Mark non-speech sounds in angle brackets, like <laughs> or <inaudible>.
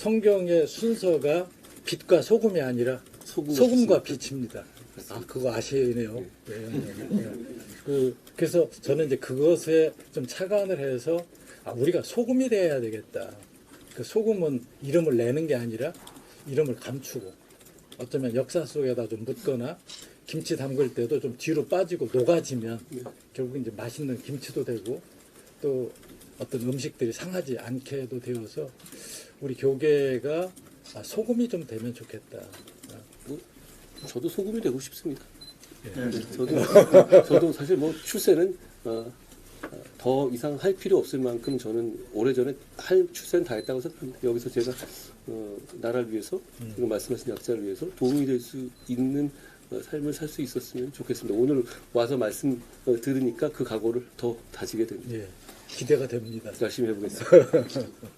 성경의 순서가 빛과 소금이 아니라 소금과 소금과 빛입니다. 아, 그거 아시네요. 네. 네. 그, 그래서 저는 이제 그것에 좀 착안을 해서 아, 우리가 소금이 돼야 되겠다. 그 소금은 이름을 내는 게 아니라 이름을 감추고 어쩌면 역사 속에다 좀 묻거나 김치 담글 때도 좀 뒤로 빠지고 녹아지면 결국 이제 맛있는 김치도 되고 또 어떤 음식들이 상하지 않게도 되어서 우리 교계가 아, 소금이 좀 되면 좋겠다. 저도 소금이 되고 싶습니다. 예. 저도 <laughs> 저도 사실 뭐 출세는 어, 어, 더 이상 할 필요 없을 만큼 저는 오래전에 할 출세는 다 했다고 생각합니다. 여기서 제가 어, 나라를 위해서 지금 말씀하신 약자를 위해서 도움이 될 수 있는 어, 삶을 살 수 있었으면 좋겠습니다. 오늘 와서 말씀 어, 들으니까 그 각오를 더 다지게 됩니다. 예, 기대가 됩니다. 열심히 해보겠습니다. <laughs>